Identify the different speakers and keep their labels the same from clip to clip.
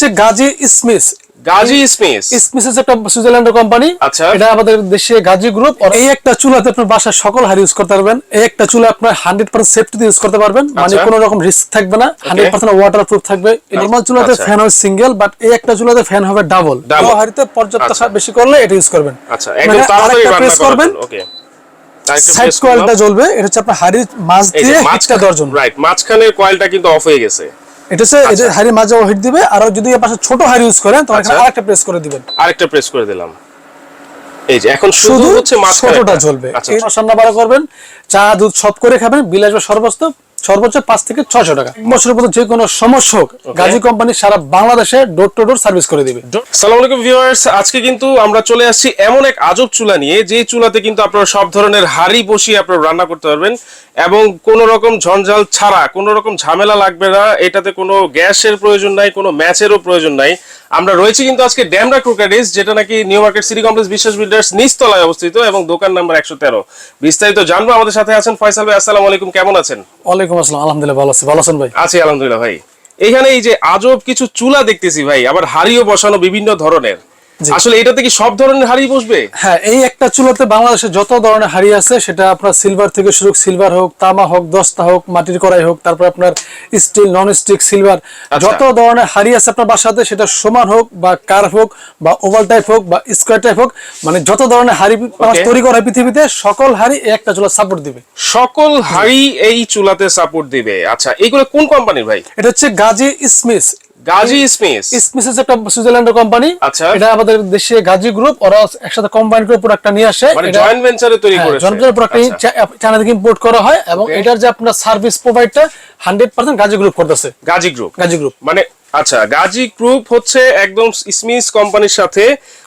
Speaker 1: হচ্ছে Gazi Smith.
Speaker 2: Gazi Smith.
Speaker 1: Smith একটা সুইজারল্যান্ডের কোম্পানি
Speaker 2: আচ্ছা।
Speaker 1: এটা আমাদের দেশে গাজী গ্রুপ এই একটা চুলাতে আপনার বাসার সকল হার ইউজ করতে পারবেন। এই একটা চুলা আপনার হান্ড্রেড পার্সেন্ট সেফটি ইউজ করতে পারবেন। মানে
Speaker 2: আচ্ছা।
Speaker 1: কোনো রকম রিস্ক থাকবে না। হান্ড্রেড পার্সেন্ট ওয়াটার প্রুফ থাকবে। নর্মাল চুলাতে
Speaker 2: আচ্ছা।
Speaker 1: ফ্যান হয় সিঙ্গেল বাট এই একটা চুলাতে ফ্যান হবে ডাবল। হাড়িতে পর্যাপ্ত
Speaker 2: আচ্ছা।
Speaker 1: বেশি করলে এটা ইউজ করবেন।
Speaker 2: আচ্ছা।
Speaker 1: মানে
Speaker 2: একদম তাড়াতাড়ি
Speaker 1: প্রেস করবেন।
Speaker 2: ওকে
Speaker 1: সাইড কয়েলটা জ্বলবে। এটা হচ্ছে আপনার হাড়ির মাছ দিয়ে জন্য
Speaker 2: রাইট মাঝখানের কয়েলটা কিন্তু অফ হয়ে গেছে।
Speaker 1: এটা হচ্ছে এই যে হাড়ির মাঝে হিট দিবে আর যদি এর পাশে ছোট হাড়ি ইউজ করেন তাহলে এখানে
Speaker 2: আচ্ছা।
Speaker 1: আরেকটা প্রেস করে দিবেন।
Speaker 2: আরেকটা প্রেস করে দিলাম। এই যে এখন শুধু হচ্ছে মাছ
Speaker 1: ছোটটা জ্বলবে।
Speaker 2: আচ্ছা
Speaker 1: এই রান্না বাড়া করবেন চা দুধ সব করে খাবেন বিল আসবে সর্বোচ্চ সর্বোচ্চ পাঁচ থেকে ছয়শো টাকা। বছরের মধ্যে যে কোনো সমস্যা হোক গাজী কোম্পানি সারা বাংলাদেশে ডোর টু ডোর সার্ভিস করে দিবে।
Speaker 2: সালাম আলাইকুম ভিউয়ার্স আজকে কিন্তু আমরা চলে আসছি এমন এক আজব চুলা নিয়ে যে চুলাতে কিন্তু আপনারা সব ধরনের হাড়ি বসিয়ে আপনারা রান্না করতে পারবেন এবং কোনো রকম ঝঞ্ঝাল ছাড়া কোনো রকম ঝামেলা লাগবে না এটাতে কোনো গ্যাসের প্রয়োজন নাই কোনো ম্যাচেরও প্রয়োজন নাই। আমরা রয়েছি কিন্তু আজকে ড্যামরা ক্রোকারিজ যেটা নাকি New Market city complex Biswas builders নিচতলায় অবস্থিত এবং দোকান নাম্বার একশো তেরো। বিস্তারিত জানব আমাদের সাথে আছেন ফয়সাল ভাই আসসালাম আলাইকুম কেমন আছেন?
Speaker 1: ওয়ালাইকুম আসসালাম আলহামদুলিল্লাহ ভালো আছি। ভালো আছেন ভাই?
Speaker 2: আছি আলহামদুলিল্লাহ ভাই। এইখানে এই যে আজব কিছু চুলা দেখতেছি ভাই আবার হাড়িও বসানো বিভিন্ন ধরনের। আসলে এটাতে কি সব ধরনের হাড়ি বসবে?
Speaker 1: হ্যাঁ এই একটা চুলাতে বাংলাদেশে যত ধরনের হাড়ি আছে সেটা আপনার সিলভার থেকে শুরু সিলভার হোক তামা হোক দস্তা হোক মাটির কড়াই হোক তারপর আপনার স্টিল নন স্টিক সিলভার যত ধরনের হাড়ি আছে আপনার বাসাতে সেটা সমান হোক বা কার্ভ হোক বা ওভাল টাইপ হোক বা স্কোয়ার টাইপ হোক মানে যত ধরনের হাড়ি তৈরি করা পৃথিবীতে সকল হাড়ি এই একটা চুলা সাপোর্ট দিবে।
Speaker 2: সকল হাড়ি এই চুলাতে সাপোর্ট দিবে। আচ্ছা এইগুলো কোন কোম্পানির ভাই?
Speaker 1: এটা হচ্ছে গাজী স্মিথ।
Speaker 2: গাজী
Speaker 1: একটা সুইজারল্যান্ডের কোম্পানি
Speaker 2: আচ্ছা।
Speaker 1: এটা আমাদের দেশে গাজী গ্রুপ ওরা একসাথে কম্বাইন করে প্রোডাক্টটা নিয়ে আসে।
Speaker 2: মানে জয়েন্ট ভেঞ্চারে তৈরি
Speaker 1: হ্যাঁ,
Speaker 2: করেছে।
Speaker 1: জনপ্রিয় প্রোডাক্ট
Speaker 2: আচ্ছা,
Speaker 1: চায়না থেকে ইম্পোর্ট করা হয় এবং এটার যে আপনার সার্ভিস প্রোভাইডটা গাজী গ্রুপ করতেছে।
Speaker 2: গাজী গ্রুপ
Speaker 1: গাজী গ্রুপ
Speaker 2: মানে আচ্ছা গাজী গ্রুপ হচ্ছে একদম স্মিস কোম্পানির সাথে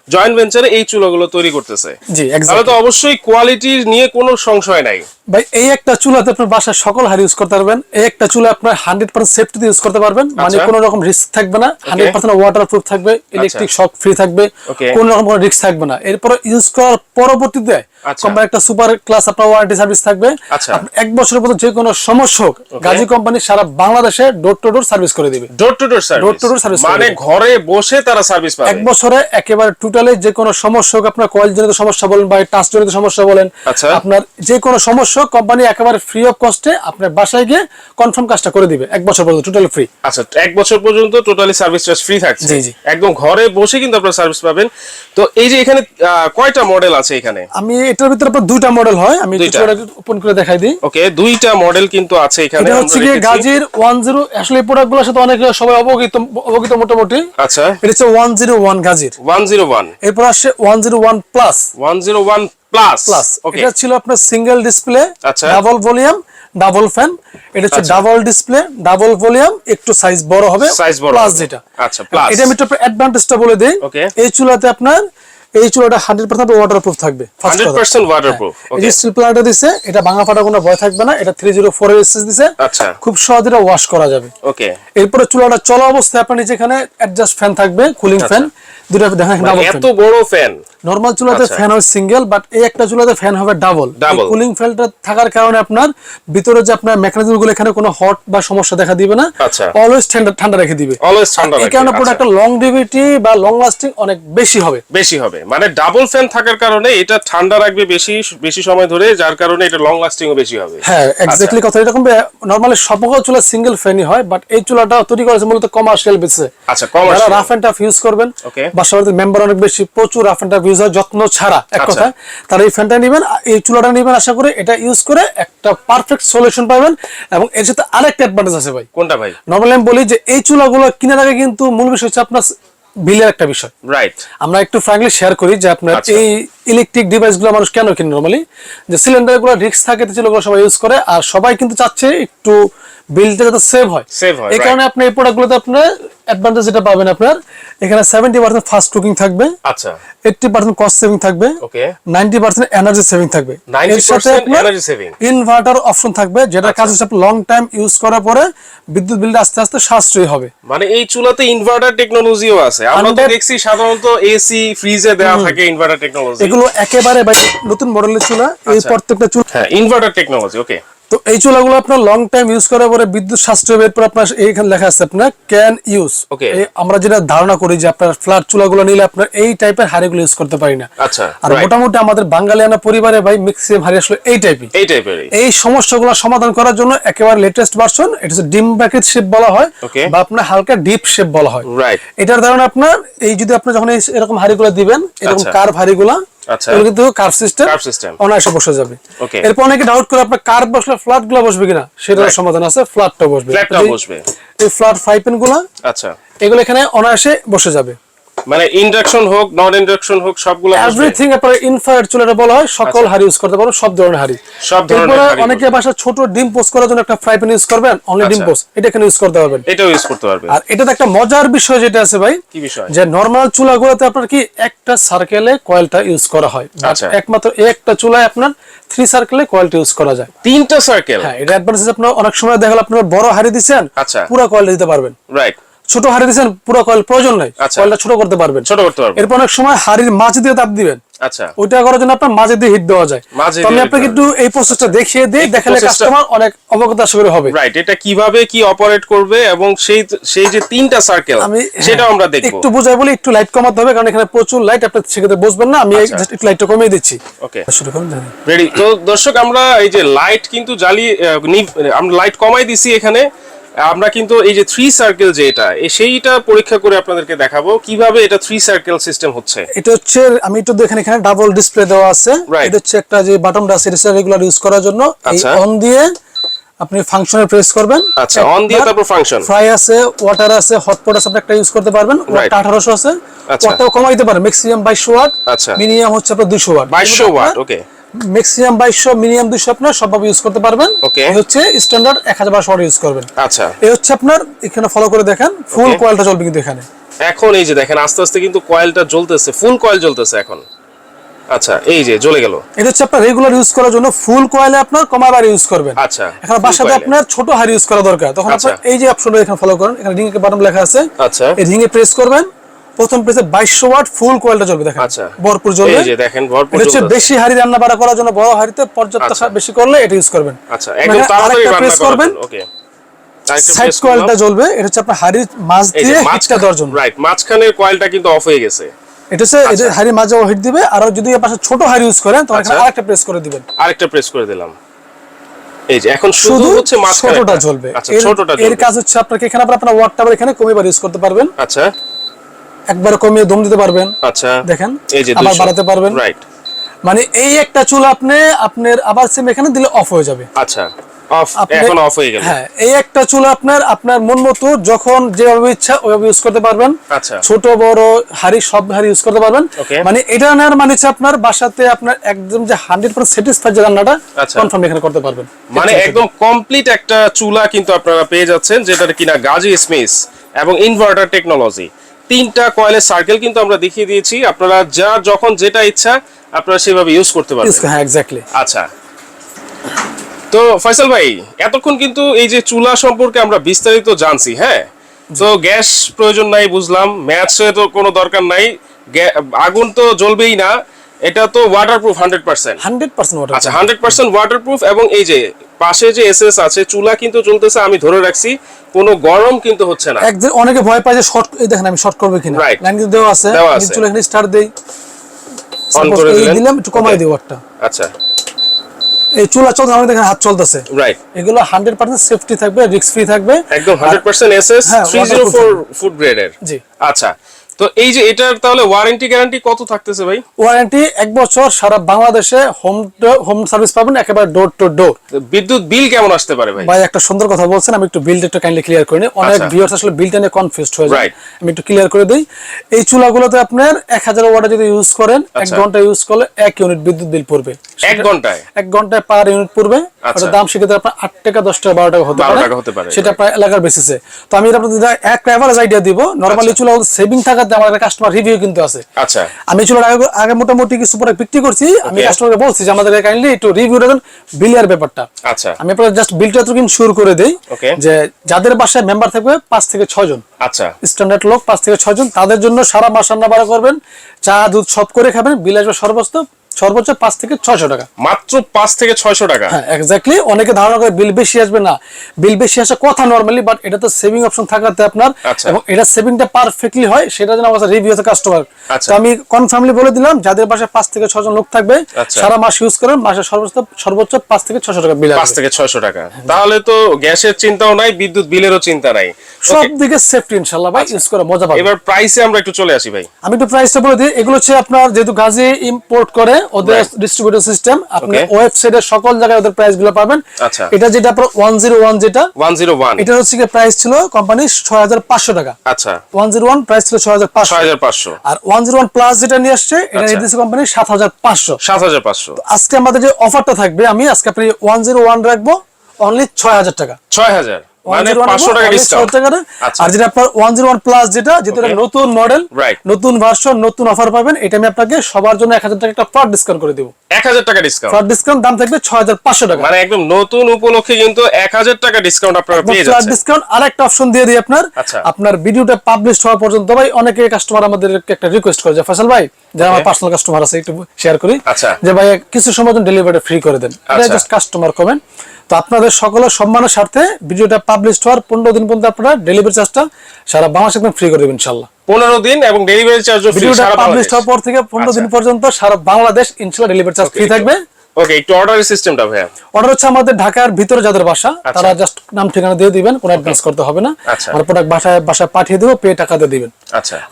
Speaker 2: জয়েন্ট ভেঞ্চারে এই চুলাগুলো তৈরি করতেছে।
Speaker 1: জি
Speaker 2: তাহলে তো অবশ্যই কোয়ালিটির নিয়ে কোনো সংশয় নাই।
Speaker 1: ভাই এই একটা চুলাতে আপনার বাসার সকল হার ইউজ করতে পারবেন। এই একটা চুলা আপনার হান্ড্রেড পার্সেন্ট সেফটি ইউজ করতে পারবেন। মানে
Speaker 2: আচ্ছা।
Speaker 1: কোনো রকম রিস্ক থাকবে না। হান্ড্রেড পার্সেন্ট ওয়াটার প্রুফ থাকবে ইলেকট্রিক শক ফ্রি থাকবে. কোনো রকম কোনো রিস্ক থাকবে না। এরপর ইউজ করার পরবর্তীতে
Speaker 2: আচ্ছা।
Speaker 1: কোম্পানি একটা সুপার ক্লাস আপনার ওয়ারেন্টি সার্ভিস থাকবে।
Speaker 2: আচ্ছা।
Speaker 1: এক বছরের মধ্যে যে কোনো সমস্যা হোক গাজী কোম্পানি সারা বাংলাদেশে ডোর টু ডোর সার্ভিস করে দিবে।
Speaker 2: Door to door service
Speaker 1: Door to door service
Speaker 2: মানে ঘরে বসে তারা সার্ভিস পাবে।
Speaker 1: এক বছরে একেবারে টোটালি যে কোনো সমস্যা হোক আপনার কয়েল জনিত সমস্যা বলেন বা টাচ জনিত সমস্যা বলেন
Speaker 2: আচ্ছা।
Speaker 1: আপনার যে কোনো সমস্যা কোম্পানি একেবারে ফ্রি অফ কস্টে আপনার বাসায় গিয়ে কনফার্ম কাজটা করে দিবে এক বছর পর্যন্ত টোটালি ফ্রি
Speaker 2: আচ্ছা এক বছর পর্যন্ত টোটালি সার্ভিস চার্জ ফ্রি থাকছে।
Speaker 1: জি, জি।
Speaker 2: একদম ঘরে বসে কিন্তু আপনার সার্ভিস পাবেন। তো এই যে এখানে কয়টা মডেল আছে এখানে?
Speaker 1: আমি এটার ভিতরে আপনার দুইটা মডেল হয় আমি
Speaker 2: দুইটা।
Speaker 1: ওপেন করে দেখাই দিই।
Speaker 2: ওকে দুইটা মডেল কিন্তু আছে এখানে
Speaker 1: এটা হচ্ছে গিয়ে। গাজীর ওয়ান জিরো আসলে এই প্রোডাক্টগুলোর সাথে অনেক সবাই অবগত অবগত মোটামুটি।
Speaker 2: আচ্ছা।
Speaker 1: এটা হচ্ছে ওয়ান জিরো ওয়ান গাজীর।
Speaker 2: One zero one.
Speaker 1: এরপর আসছে one zero one plus.
Speaker 2: One zero one plus.
Speaker 1: Plus. এটা ছিল আপনার সিঙ্গেল ডিসপ্লে
Speaker 2: আচ্ছা।
Speaker 1: Double volume double fan. এটা হচ্ছে ডাবল ডিসপ্লে ডাবল ভলিউম একটু সাইজ বড় হবে
Speaker 2: সাইজ বড়
Speaker 1: প্লাস যেটা।
Speaker 2: আচ্ছা, প্লাস।
Speaker 1: এটা আমি একটু অ্যাডভান্টেজটা বলে দেই। এই চুলাতে আপনার এই চুলাটা হান্ড্রেড পার্সেন্ট থাকবে।
Speaker 2: পার্সেন্ট ওয়াটারপ্রুফ
Speaker 1: এই স্টিল প্লান্টটা দিছে এটা ভাঙা ফাটা কোনো ভয় থাকবে না এটা থ্রি জিরো ফোর এসএস দিছে।
Speaker 2: আচ্ছা।
Speaker 1: খুব সহজে এটা ওয়াশ করা যাবে।
Speaker 2: ওকে
Speaker 1: এরপরে চুলাটা চলা অবস্থায় আপনার নিচে এখানে অ্যাডজাস্ট ফ্যান থাকবে কুলিং ফ্যান দুটো দেখেন
Speaker 2: এত বড় ফ্যান
Speaker 1: নরমাল চুলাতে
Speaker 2: আচ্ছা।
Speaker 1: ফ্যান হয় সিঙ্গেল বাট এই একটা চুলাতে ফ্যান হবে ডাবল কুলিং ফ্যানটা থাকার কারণে আপনার ভিতরে যে আপনার মেকানিজমগুলো এখানে কোনো হট বা সমস্যা দেখা দিবে না।
Speaker 2: আচ্ছা।
Speaker 1: অলওয়েজ ঠান্ডা ঠান্ডা রেখে দিবে।
Speaker 2: অলওয়েজ ঠান্ডা
Speaker 1: এই কারণে
Speaker 2: আচ্ছা।
Speaker 1: প্রোডাক্টের লং ডিভিটি বা লং লাস্টিং অনেক বেশি হবে।
Speaker 2: বেশি হবে। মানে ডাবল ফ্যান থাকার কারণে এটা ঠান্ডা রাখবে বেশি বেশি সময় ধরে যার কারণে এটা লং লাস্টিংও বেশি হবে।
Speaker 1: হ্যাঁ এক্স্যাক্টলি কথা। এরকম নরমালি সবগুলো চুলা সিঙ্গেল ফ্যানই হয় বাট এই চুলাটা তৈরি করেছে মূলত কমার্শিয়াল বেসে
Speaker 2: আচ্ছা commercial
Speaker 1: rough and tough use করবেন
Speaker 2: Okay.
Speaker 1: বাসার মেম্বার অনেক বেশি প্রচুর রাফ এন্ড টাফ হয় যত্ন ছাড়া এক
Speaker 2: আচ্ছা।
Speaker 1: কথা তারা এই ফ্যানটা নেবেন এই চুলাটা নেবেন আশা করে এটা ইউজ করে একটা পারফেক্ট সলিউশন পাবেন। এবং এর সাথে আরেকটা অ্যাডভান্টেজ আছে ভাই।
Speaker 2: কোনটা ভাই?
Speaker 1: নর্মালি আমি বলি যে এই চুলাগুলো কেনার আগে কিন্তু মূল বিষয় হচ্ছে আপনার বিলের একটা বিষয়।
Speaker 2: রাইট
Speaker 1: আমরা একটু ফ্র্যাঙ্কলি শেয়ার করি যে আপনার
Speaker 2: আচ্ছা।
Speaker 1: এই ইলেকট্রিক ডিভাইসগুলো মানুষ কেন কিনে নর্মালি যে সিলিন্ডারগুলো রিক্স থাকে সেগুলো সবাই ইউজ করে আর সবাই কিন্তু চাচ্ছে একটু বিলটা যাতে সেভ হয়।
Speaker 2: Save হয়,
Speaker 1: এই কারণে আপনি এই প্রোডাক্ট গুলোতে আপনার অ্যাডভান্টেজ যেটা পাবেন আপনার এখানে সেভেন্টি পার্সেন্ট ফাস্ট কুকিং থাকবে
Speaker 2: আচ্ছা।
Speaker 1: এইটটি পার্সেন্ট কস্ট সেভিং থাকবে
Speaker 2: okay.
Speaker 1: Ninety percent energy saving থাকবে।
Speaker 2: 90% energy saving।
Speaker 1: ইনভার্টার অপশন থাকবে যেটা কাজ হচ্ছে লং টাইম ইউজ করার পরে বিদ্যুৎ বিলটা আস্তে আস্তে সাশ্রয়ী হবে।
Speaker 2: মানে এই চুলাতে ইনভার্টার টেকনোলজিও আছে। আমরা তো দেখছি সাধারণত এসি ফ্রিজে দেওয়া থাকে ইনভার্টার টেকনোলজি
Speaker 1: এগুলো একেবারে ভাই নতুন মডেলের চুলা এই
Speaker 2: আচ্ছা।
Speaker 1: প্রত্যেকটা চুলা
Speaker 2: হ্যাঁ ইনভার্টার টেকনোলজি ওকে
Speaker 1: তো এই চুলাগুলো আপনার লং টাইম ইউজ করার পরে বিদ্যুৎ সাশ্রয় এরপর আপনার এইখানে লেখা আছে আপনার ক্যান ইউজ
Speaker 2: Okay.
Speaker 1: আমরা যেটা ধারণা করি যে আপনার ফ্ল্যাট চুলাগুলো নিলে আপনার এই টাইপের হাড়িগুলো ইউজ করতে পারি না
Speaker 2: আচ্ছা
Speaker 1: আর মোটামুটি আমাদের বাঙালিয়ানা পরিবারে ভাই ম্যাক্সিমাম হাড়ি আসলে এই টাইপই
Speaker 2: এই টাইপেরই
Speaker 1: এই সমস্যাগুলো সমাধান করার জন্য একেবারে লেটেস্ট ভার্সন এটা হচ্ছে ডিম ব্যাকেট শেপ বলা হয়. বা আপনার হালকা ডিপ শেপ বলা হয়
Speaker 2: Right.
Speaker 1: এটার ধারণা আপনার এই যদি আপনি যখন এরকম হাড়িগুলো দিবেন এরকম
Speaker 2: আচ্ছা।
Speaker 1: কার্ভ হাড়িগুলো
Speaker 2: আচ্ছা।
Speaker 1: কিন্তু কার্ভ সিস্টেম
Speaker 2: Curve system.
Speaker 1: অনায়াসে বসে যাবে. এরপর অনেকে ডাউট করে আপনার কার্ভ বসলে ফ্ল্যাটগুলো বসবে কিনা সেটার সমাধান আছে ফ্ল্যাটটা বসবে
Speaker 2: ফ্ল্যাটটাও বসবে।
Speaker 1: এই ফ্ল্যাটগুলো
Speaker 2: আচ্ছা
Speaker 1: এগুলো এখানে অনায়াসে বসে যাবে
Speaker 2: মানে ইন্ডাকশন হোক নন ইন্ডাকশন হোক সবগুলো?
Speaker 1: এভরিথিং আপনার ইনফ্রারেড চুলাটা বলা হয় সকল হাড়ি ইউজ করতে পারবেন সব ধরনের হাড়ি
Speaker 2: আচ্ছা। সব ধরনের হাঁড়ি
Speaker 1: অনেকে বাসা ছোট ডিম পোস্ট করার জন্য একটা ফ্রাই প্যান ইউজ করবেন অনলি ডিম
Speaker 2: আচ্ছা।
Speaker 1: পোস্ট এটা এখানে ইউজ করতে পারবেন
Speaker 2: এটাও ইউজ করতে পারবে
Speaker 1: আর এটাতে একটা মজার বিষয় যেটা আছে ভাই
Speaker 2: কি বিষয়?
Speaker 1: যে নরমাল চুলাগুলোতে আপনার কি একটা সার্কেলে কয়েলটা ইউজ করা হয়
Speaker 2: আচ্ছা।
Speaker 1: একমাত্র একটা চুলায় আপনার থ্রি সার্কেলে কয়েলটা ইউজ করা যায়
Speaker 2: তিনটা সার্কেল
Speaker 1: হ্যাঁ এটা অ্যাডভান্টেজ আপনার অনেক সময় দেখা গেল আপনার বড় হাড়ি দিচ্ছেন
Speaker 2: আচ্ছা।
Speaker 1: পুরো কয়েল দিতে পারবেন
Speaker 2: রাইট
Speaker 1: ছোট হাড়ি দিচ্ছেন পুরো কয়েল প্রয়োজন নাই।
Speaker 2: আচ্ছা।
Speaker 1: কয়েলটা ছোট করতে পারবেন।
Speaker 2: ছোট করতে পারবে
Speaker 1: এরপর অনেক সময় হাড়ির মাঝ দিয়ে তাপ দিবেন।
Speaker 2: আচ্ছা।
Speaker 1: ওইটা করার জন্য আপনার মাঝে দিয়ে হিট দেওয়া যায়। তো আমি আপনাকে একটু এই প্রসেসটা দেখিয়ে দিই দেখালে কাস্টমার অনেক অবগত আশা করি হবে।
Speaker 2: রাইট এটা কীভাবে কি অপারেট করবে এবং সেই সেই যে তিনটা সার্কেল সেটাও আমরা দেখব।
Speaker 1: একটু বুঝাই বলি একটু লাইট কমাতে হবে কারণ এখানে প্রচুর লাইট আপনি সেক্ষেত্রে বুঝবেন না আমি
Speaker 2: আচ্ছা।
Speaker 1: just একটু লাইটটা কমিয়ে দিচ্ছি।
Speaker 2: ওকে
Speaker 1: শুরু করুন
Speaker 2: রেডি তো দর্শক আমরা এই যে লাইট কিন্তু জ্বালিয়ে আমরা লাইট কমাই দিছি এখানে। আমরা কিন্তু এই যে থ্রি সার্কেল যে এটা সেইটা পরীক্ষা করে আপনাদেরকে দেখাবো কীভাবে এটা থ্রি সার্কেল সিস্টেম হচ্ছে।
Speaker 1: এটা হচ্ছে আমি একটু দেখেন এখানে ডাবল ডিসপ্লে দেওয়া আছে। এটা হচ্ছে একটা যে বাটনটা আছে এটা রেগুলার ইউজ করার জন্য। এই
Speaker 2: আচ্ছা।
Speaker 1: অন দিয়ে আপনি ফাংশনে প্রেস করবেন।
Speaker 2: আচ্ছা অন দিয়ে তারপর ফাংশন
Speaker 1: ফ্রাই আছে ওয়াটার আছে হটপট আছে আপনি একটা ইউজ করতে পারবেন। ওয়াটটা আঠারোশো আছে।
Speaker 2: আচ্ছা।
Speaker 1: ওয়াটটাও কমাইতে পারেন ম্যাক্সিমাম বাইশশো ওয়াট
Speaker 2: আচ্ছা।
Speaker 1: মিনিমাম হচ্ছে আপনার দুইশো ওয়াট
Speaker 2: বাইশশো ওয়াট ওকে
Speaker 1: ম্যাক্সিমাম বাইশশো মিনিমাম দুইশো আপনার সবভাবে ইউজ করতে পারবেন. এই হচ্ছে স্ট্যান্ডার্ড এক হাজার বারোশো ওয়াট ইউজ করবেন।
Speaker 2: আচ্ছা।
Speaker 1: এই হচ্ছে আপনার এখানে ফলো করে দেখেন ফুল কয়েলটা চলবে কিন্তু এখানে।
Speaker 2: এখন এই যে দেখেন আস্তে আস্তে কিন্তু কয়েলটা জ্বলতেছে ফুল কয়েল জ্বলতেছে এখন। আচ্ছা এই যে জ্বলে গেল।
Speaker 1: এটা হচ্ছে আপনার রেগুলার ইউজ করার জন্য ফুল কয়েলে আপনার কমাবার ইউজ করবেন।
Speaker 2: আচ্ছা
Speaker 1: এখন বাসাতে আপনার ছোট হার ইউজ করা দরকার। তখন
Speaker 2: আচ্ছা।
Speaker 1: আপনার এই যে অপশনটা এখানে ফলো করেন এখানে রিং এর বাটন লেখা আছে।
Speaker 2: আচ্ছা।
Speaker 1: এই রিং এ প্রেস করবেন। প্রথম প্রেসে 2200 ওয়াট ফুল কয়েলটা চলবে দেখেন।
Speaker 2: আচ্ছা।
Speaker 1: ভরপুর জ্বলবে।
Speaker 2: এই যে দেখেন ভরপুর
Speaker 1: হচ্ছে বেশি হাড়ি রান্না বাড়া করার জন্য বড় হাড়িতে পর্যাপ্ত
Speaker 2: আচ্ছা।
Speaker 1: বেশি করলে এটা ইউজ করবেন।
Speaker 2: আচ্ছা একদম
Speaker 1: মানে
Speaker 2: তাড়াতাড়ি রান্না
Speaker 1: প্রেস
Speaker 2: করবেন। ওকে
Speaker 1: সাইড কয়েলটা জ্বলবে এটা হচ্ছে আপনার হাড়ির মাছ দিয়ে হিটটা দেওয়ার জন্য।
Speaker 2: রাইট মাঝখানের কয়েলটা কিন্তু অফ হয়ে গেছে।
Speaker 1: এটা হচ্ছে হাড়ির মাঝে হিট দিবে আর যদি পাশে ছোট হাড়ি ইউজ করেন তখন এখানে
Speaker 2: আচ্ছা।
Speaker 1: আরেকটা প্রেস করে দিবেন।
Speaker 2: আরেকটা প্রেস করে দিলাম। এই যে এখন শুধু হচ্ছে মাঝখানে
Speaker 1: ছোটটা জ্বলবে।
Speaker 2: আচ্ছা ছোটটা
Speaker 1: এর কাজ হচ্ছে আপনাকে এখানে আপনার ওয়াটটা এখানে কমিয়ে ইউজ করতে পারবেন।
Speaker 2: আচ্ছা।
Speaker 1: একবার কমিয়ে দম দিতে পারবেন।
Speaker 2: আচ্ছা
Speaker 1: দেখেন
Speaker 2: এই যে
Speaker 1: আবার বাড়াতে পারবেন।
Speaker 2: রাইট
Speaker 1: মানে এই একটা চুল আপনি আপনার আবার সিম এখানে দিলে অফ হয়ে যাবে।
Speaker 2: আচ্ছা অফ এখন অফ হয়ে গেল।
Speaker 1: হ্যাঁ এই একটা চুল আপনার আপনার মন মতো যখন যেভাবে ইচ্ছা ওইভাবে ইউজ করতে পারবেন।
Speaker 2: আচ্ছা।
Speaker 1: ছোট বড় হাড়ি সব হাড়ি ইউজ করতে পারবেন। মানে এটা মানে হচ্ছে আপনার বাসাতে আপনার একদম যে হান্ড্রেড পার্সেন্ট স্যাটিসফাইড যে রান্নাটা
Speaker 2: আচ্ছা।
Speaker 1: কনফার্ম এখানে করতে পারবেন।
Speaker 2: মানে একদম কমপ্লিট একটা চুলা কিন্তু আপনারা পেয়ে যাচ্ছেন যেটার কিনা গাজি স্মেস এবং ইনভার্টার টেকনোলজি তিনটা কয়েলের সার্কেল কিন্তু আমরা দেখিয়ে দিয়েছি। আপনারা যা যখন যেটা ইচ্ছা আপনারা সেভাবে ইউজ করতে পারবেন।
Speaker 1: হ্যাঁ এক্স্যাক্টলি
Speaker 2: আচ্ছা। তো ফয়সাল ভাই এতক্ষণ কিন্তু এই যে চুলা সম্পর্কে আমরা বিস্তারিত জানছি হ্যাঁ? তো গ্যাস প্রয়োজন নাই বুঝলাম ম্যাচে তো কোনো দরকার নাই। আগুন তো জ্বলবেই না। এটা তো waterproof hundred percent
Speaker 1: hundred percent water
Speaker 2: আচ্ছা হান্ড্রেড পার্সেন্ট ওয়াটারপ্রুফ এবং এই যে পাশে যে এসএস আছে চুলা কিন্তু চলতেছে আমি ধরে রাখছি কোনো গরম কিন্তু হচ্ছে না।
Speaker 1: একদিন অনেকে ভয় পায় যে শর্ট এই দেখেন আমি শর্ট করবে কিনা। লাইন কিন্তু দেওয়া আছে আমি
Speaker 2: আছে।
Speaker 1: এখানে স্টার্ট দেই। Suppose
Speaker 2: করে
Speaker 1: দিলাম একটু কমাই. দিই ওয়াটটা
Speaker 2: আচ্ছা।
Speaker 1: এই চুলা চলছে আমাদের দেখেন হাত চলতেছে।
Speaker 2: রাইট
Speaker 1: এগুলো হান্ড্রেড পার্সেন্ট সেফটি থাকবে রিস্ক ফ্রি থাকবে।
Speaker 2: একদম হান্ড্রেড পার্সেন্ট এসএস
Speaker 1: হ্যাঁ,
Speaker 2: three zero four
Speaker 1: waterproof
Speaker 2: food গ্রেডের
Speaker 1: জি।
Speaker 2: আচ্ছা তো এই যে এটার তাহলে ওয়ারেন্টি গ্যারান্টি কত থাকতেছে ভাই?
Speaker 1: ওয়ারেন্টি এক বছর সারা বাংলাদেশে হোম হোম সার্ভিস পাবেন একেবারে ডোর টু ডোর
Speaker 2: বিদ্যুৎ বিল কেমন আসতে পারে ভাই?
Speaker 1: ভাই একটা সুন্দর কথা বলছেন আমি একটু বিলটা একটু কাইন্ডলি ক্লিয়ার করে নিই। অনেক
Speaker 2: আচ্ছা।
Speaker 1: ভিউয়ার্স আসলে বিলটা নিয়ে কনফিউজড হয়ে যায়। আমি একটু ক্লিয়ার করে দিই। এই চুলাগুলোতে আপনার এক হাজার ওয়াটে যদি ইউজ করেন এক
Speaker 2: আচ্ছা।
Speaker 1: ঘণ্টা ইউজ করলে এক ইউনিট বিদ্যুৎ বিল পড়বে।
Speaker 2: এক ঘন্টায়?
Speaker 1: এক ঘন্টায় পার ইউনিট পড়বে।
Speaker 2: আচ্ছা।
Speaker 1: ওটার দাম সেক্ষেত্রে আপনার আট টাকা দশ টাকা বারো টাকা হতে
Speaker 2: 12
Speaker 1: পারে।
Speaker 2: টাকা হতে পারে,
Speaker 1: সেটা আপনার এলাকার বেসিসে তো আমি আপনাদের এক অ্যাভারেজ আইডিয়া দিব। নর্মালি। চুলা সেভিং থাকাতে আমার কাস্টমার রিভিউ কিন্তু আছে।
Speaker 2: আচ্ছা।
Speaker 1: আমি চুলার আগে আগে মোটামুটি কিছু প্রোডাক্ট বিক্রি করছি আমি কাস্টমারকে বলছি যে আমাদের কাইন্ডলি একটু রিভিউ দেন বিলের ব্যাপারটা
Speaker 2: আচ্ছা।
Speaker 1: আমি আপনার জাস্ট বিলটা তো কিন্তু শুরু করে দেই যে যাদের বাসায় মেম্বার থাকবে পাঁচ থেকে ছয় জন
Speaker 2: আচ্ছা।
Speaker 1: স্ট্যান্ডার্ড লোক পাঁচ থেকে ছয় জন তাদের জন্য সারা মাস রান্না বাড়া করবেন। চা দুধ সব করে খাবেন বিল আসবে সর্বোচ্চ সর্বোচ্চ পাঁচ থেকে ছয়শো টাকা।
Speaker 2: মাত্র পাঁচ থেকে ছয়শো টাকা?
Speaker 1: হ্যাঁ এক্স্যাক্টলি অনেকে ধারণা করে বিল বেশি আসবে না। বিল বেশি আসে কথা নর্মালি বাট এটা তো সেভিং অপশন থাকাতে আপনার
Speaker 2: আচ্ছা।
Speaker 1: এবং এটা সেভিংটা পারফেক্টলি হয় সেটা যেন আমার রিভিউ আছে কাস্টমার। তো আমি কনফার্মলি বলে দিলাম যাদের বাসায় পাঁচ থেকে ছজন লোক থাকবে
Speaker 2: আচ্ছা।
Speaker 1: সারা মাস ইউজ করেন মাসে সর্বোচ্চ সর্বোচ্চ পাঁচ থেকে ছশো টাকা বিল
Speaker 2: পাঁচ থেকে ছয়শো টাকা। তাহলে তো গ্যাসের চিন্তাও নাই বিদ্যুৎ বিলেরও চিন্তা নাই।
Speaker 1: সব দিকে সেফটি একটু ইনশাআল্লাহ ভাই আচ্ছা। ইউজ করে মজা
Speaker 2: এবার প্রাইসে আমরা একটু চলে আসি ভাই।
Speaker 1: আমি একটু প্রাইসটা বলে দিই এগুলো হচ্ছে আপনার যেহেতু গাজী ইম্পোর্ট করে ওদের ডিস্ট্রিবিউটর সিস্টেম আপনি ওয়েবসাইটে সকল জায়গায় ওদের পাবেন।
Speaker 2: আচ্ছা।
Speaker 1: এটা যেটা আপনার 101 যেটা
Speaker 2: 101
Speaker 1: এটা হচ্ছে কি প্রাইস ছিল কোম্পানি 6500 টাকা।
Speaker 2: আচ্ছা।
Speaker 1: 101 প্রাইস ছিল
Speaker 2: 6500 6500
Speaker 1: আর 101 প্লাস যেটা নিয়ে আসছে এটা
Speaker 2: আচ্ছা।
Speaker 1: কোম্পানি সাত হাজার পাঁচশো।
Speaker 2: সাত হাজার পাঁচশো।
Speaker 1: আজকে আমাদের যে অফারটা থাকবে আমি আজকে আপনি 101 রাখব অনলি 6000 টাকা।
Speaker 2: 6000
Speaker 1: আর যেটা আপনার ওয়ান জিরো ওয়ান প্লাস যেটা যেটা নতুন মডেল নতুন ভার্সন নতুন অফার পাবেন এটা আমি আপনাকে সবার জন্য এক হাজার টাকা একটা ফ্লট ডিসকাউন্ট করে দিব।
Speaker 2: এক হাজার টাকা ডিসকাউন্ট
Speaker 1: ফ্লট ডিসকাউন্ট দাম থাকবে ছয় হাজার পাঁচশো টাকা।
Speaker 2: মানে একদম নতুন উপলক্ষে কিন্তু এক হাজার টাকা ডিসকাউন্ট আপনারা পেয়ে যাচ্ছেন।
Speaker 1: ডিসকাউন্ট আর একটা অপশন দিয়ে দিই আপনার।
Speaker 2: আচ্ছা।
Speaker 1: আপনার ভিডিওটা পাবলিশ হওয়া পর্যন্ত ভাই অনেকে কাস্টমার আমাদের একটা রিকোয়েস্ট করে যে ফসল ভাই যারা আমার পার্সোনাল কাস্টমার আছে একটু শেয়ার করি
Speaker 2: আচ্ছা।
Speaker 1: যে ভাই কিছু সময় ডেলিভারি ফ্রি করে দেন। এটা
Speaker 2: আচ্ছা।
Speaker 1: জাস্ট কাস্টমার কমেন্ট তো আপনাদের সকলের সম্মানের স্বার্থে ভিডিওটা পাবলিশ হওয়ার পনেরো দিন পর্যন্ত আপনারা ডেলিভারি চার্জটা সারা বাংলাদেশ একদম ফ্রি করে দেবেন ইনশাল্লাহ।
Speaker 2: পনেরো দিন এবং ডেলিভারি চার্জও ফ্রি
Speaker 1: ভিডিওটা পাবলিশ হওয়ার পর থেকে পনেরো দিন
Speaker 2: আচ্ছা।
Speaker 1: পর্যন্ত সারা বাংলাদেশ ইনশাল্লাহ ডেলিভারি চার্জ ফ্রি থাকবে।
Speaker 2: ওকে একটু অর্ডারের সিস্টেমটা ভাইয়া।
Speaker 1: অর্ডার হচ্ছে আমাদের ঢাকার ভিতরে যাদের বাসা
Speaker 2: আচ্ছা।
Speaker 1: তারা জাস্ট নাম ঠিকানা দিয়ে দিবেন কোনো অ্যাডভান্স করতে হবে না।
Speaker 2: আচ্ছা।
Speaker 1: আমরা প্রোডাক্ট বাসায় বাসায় পাঠিয়ে দেবো পে টাকা দিয়ে দিবেন।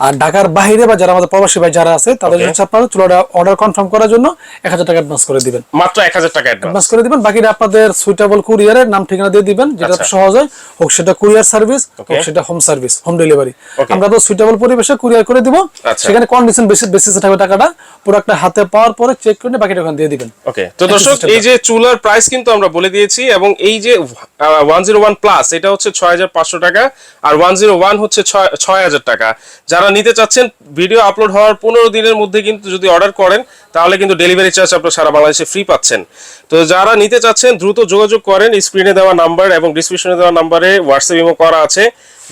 Speaker 1: আর ঢাকার বাইরে বা যারা আমাদের প্রবাসী ভাই যারা আছে তাদের. হচ্ছে আপনারা চুলাটা অর্ডার কনফার্ম করার জন্য এক হাজার টাকা অ্যাডভান্স করে দিবেন।
Speaker 2: মাত্র এক হাজার টাকা অ্যাডভান্স
Speaker 1: করে দিবেন। বাকিটা আপনাদের সুইটেবল কুরিয়ারের নাম ঠিকানা দিয়ে দিবেন। যেটা
Speaker 2: আচ্ছা।
Speaker 1: সহজ হয় হোক সেটা কুরিয়ার সার্ভিস হোক সেটা হোম সার্ভিস হোম ডেলিভারি. আমরা তো সুইটেবল পরিবেশে কুরিয়ার করে দিব।
Speaker 2: আচ্ছা।
Speaker 1: সেখানে কন্ডিশন বেসিস বেসিসে থাকবে টাকাটা। প্রোডাক্টটা হাতে পাওয়ার পরে চেক করে বাকিটা ওখানে দিয়ে দিবেন।
Speaker 2: ওকে তো দর্শক এই যে চুলার প্রাইস কিন্তু আমরা বলে দিয়েছি এবং এই যে ওয়ান জিরো ওয়ান প্লাস এটা হচ্ছে ছয় হাজার পাঁচশো টাকা আর ওয়ান জিরো ওয়ান হচ্ছে ছয় ছয় হাজার টাকা। যারা নিতে চাচ্ছেন, ভিডিও আপলোড হওয়ার পনেরো দিনের মধ্যে কিন্তু যদি অর্ডার করেন, তাহলে কিন্তু ডেলিভারি চার্জ আপনারা সারা বাংলাদেশে ফ্রি পাচ্ছেন। তো যারা নিতে চাচ্ছেন, দ্রুত যোগাযোগ করেন স্ক্রিনে দেওয়া নাম্বার এবং ডিসক্রিপশনে দেওয়া নাম্বারে হোয়াটসঅ্যাপ ইমো করা আছে।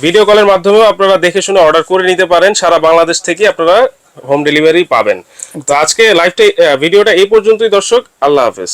Speaker 2: ভিডিও কলের মাধ্যমেও আপনারা দেখে শুনে অর্ডার করে নিতে পারেন, সারা বাংলাদেশ থেকে আপনারা হোম ডেলিভারি পাবেন। তো আজকে লাইভটা ভিডিওটা এই পর্যন্তই, দর্শক, আল্লাহ হাফেজ।